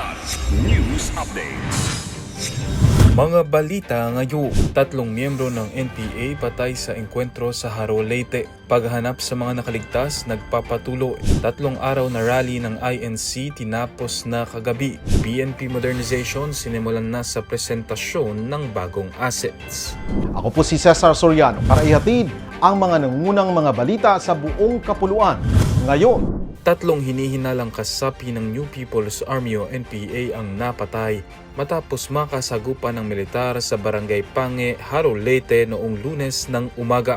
Plus News Updates. Mga balita ngayon, tatlong miyembro ng NPA patay sa engkwentro sa Haro, Leyte. Paghanap sa mga nakaligtas, nagpapatuloy. Tatlong araw na rally ng INC tinapos na kagabi. PNP modernization sinimulan na sa presentasyon ng bagong assets. Ako po si Cesar Soriano para ihatid ang mga nangungunang mga balita sa buong kapuluan. Ngayon, Tatlong hinihinalang kasapi ng New People's Army o NPA ang napatay matapos makasagupan ng militar sa Barangay Pange, Haro, Leyte noong lunes ng umaga.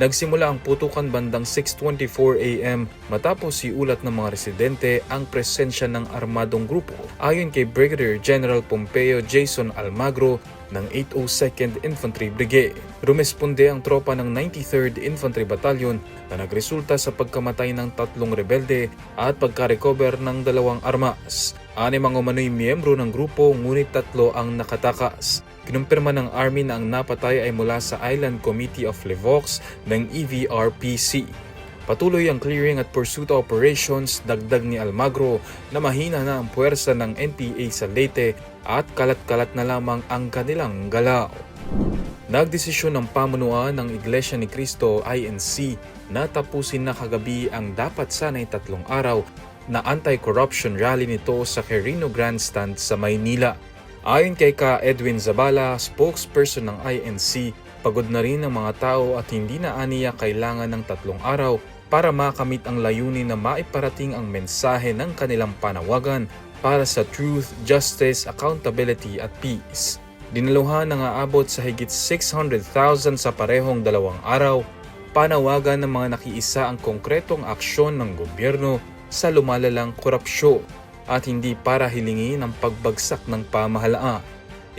Nagsimula ang putukan bandang 6.24 AM matapos iulat ng mga residente ang presensya ng armadong grupo. Ayon kay Brigadier General Pompeo Jason Almagro ng 802nd Infantry Brigade. Rumesponde ang tropa ng 93rd Infantry Battalion na nagresulta sa pagkamatay ng tatlong rebelde at pagka-recover ng dalawang armas. Anim ang umano'y miyembro ng grupo ngunit tatlo ang nakatakas. Kinumpirma ng Army na ang napatay ay mula sa Island Committee of Levox ng EVRPC. Patuloy ang clearing at pursuit operations dagdag ni Almagro na mahina na ang puwersa ng NPA sa Leyte at kalat-kalat na lamang ang kanilang galaw. Nagdesisyon ng pamunuan ng Iglesia ni Cristo INC na tapusin na kagabi ang dapat sanay tatlong araw na anti-corruption rally nito sa Quirino Grandstand sa Maynila. Ayon kay ka Edwin Zabala, spokesperson ng INC, pagod na rin ang mga tao at hindi na aniya kailangan ng tatlong araw para makamit ang layunin na maiparating ang mensahe ng kanilang panawagan para sa truth, justice, accountability at peace. Dinaluhan na nga abot sa higit 600,000 sa parehong dalawang araw, panawagan ng mga nakiisa ang konkretong aksyon ng gobyerno sa lumalalang korupsyon at hindi para hilingin ang pagbagsak ng pamahalaan.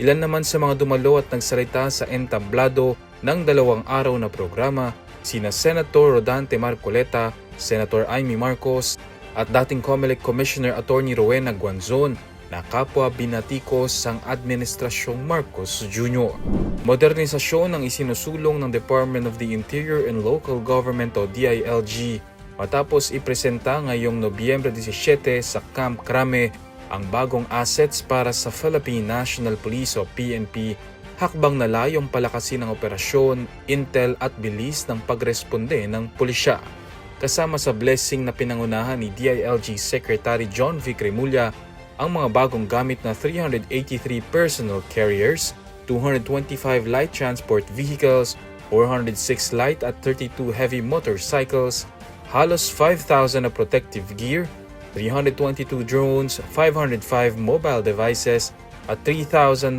Ilan naman sa mga dumalo at nagsalita sa entablado ng dalawang araw na programa, sina Senator Rodante Marcoleta, Senator Amy Marcos, at dating COMELEC Commissioner Attorney Rowena Guanzon na kapwa binatikos ang Administrasyong Marcos Jr. Modernisasyon ang isinusulong ng Department of the Interior and Local Government o DILG matapos ipresenta ngayong Nobyembre 17 sa Camp Crame ang bagong assets para sa Philippine National Police o PNP hakbang na layong palakasin ang operasyon, intel at bilis ng pagresponde ng pulisya. Kasama sa blessing na pinangunahan ni DILG Secretary John V. Cremulya ang mga bagong gamit na 383 personal carriers, 225 light transport vehicles, 406 light at 32 heavy motorcycles, halos 5,000 na protective gear, 322 drones, 505 mobile devices, at 3,155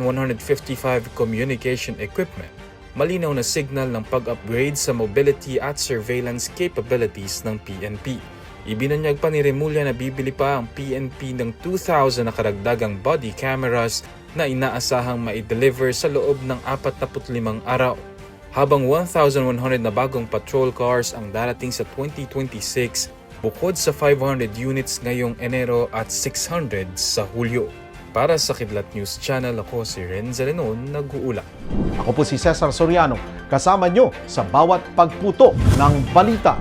communication equipment. Malinaw na signal ng pag-upgrade sa mobility at surveillance capabilities ng PNP. Ibinanyag pa ni Remulla na bibili pa ang PNP ng 2,000 na karagdagang body cameras na inaasahang ma-deliver sa loob ng 45 araw. Habang 1,100 na bagong patrol cars ang darating sa 2026 bukod sa 500 units ngayong Enero at 600 sa Hulyo. Para sa Kidlat News Channel, ako si Renza Lenon, nag-uula. ako po si Cesar Soriano, kasama nyo sa bawat pagputo ng balita.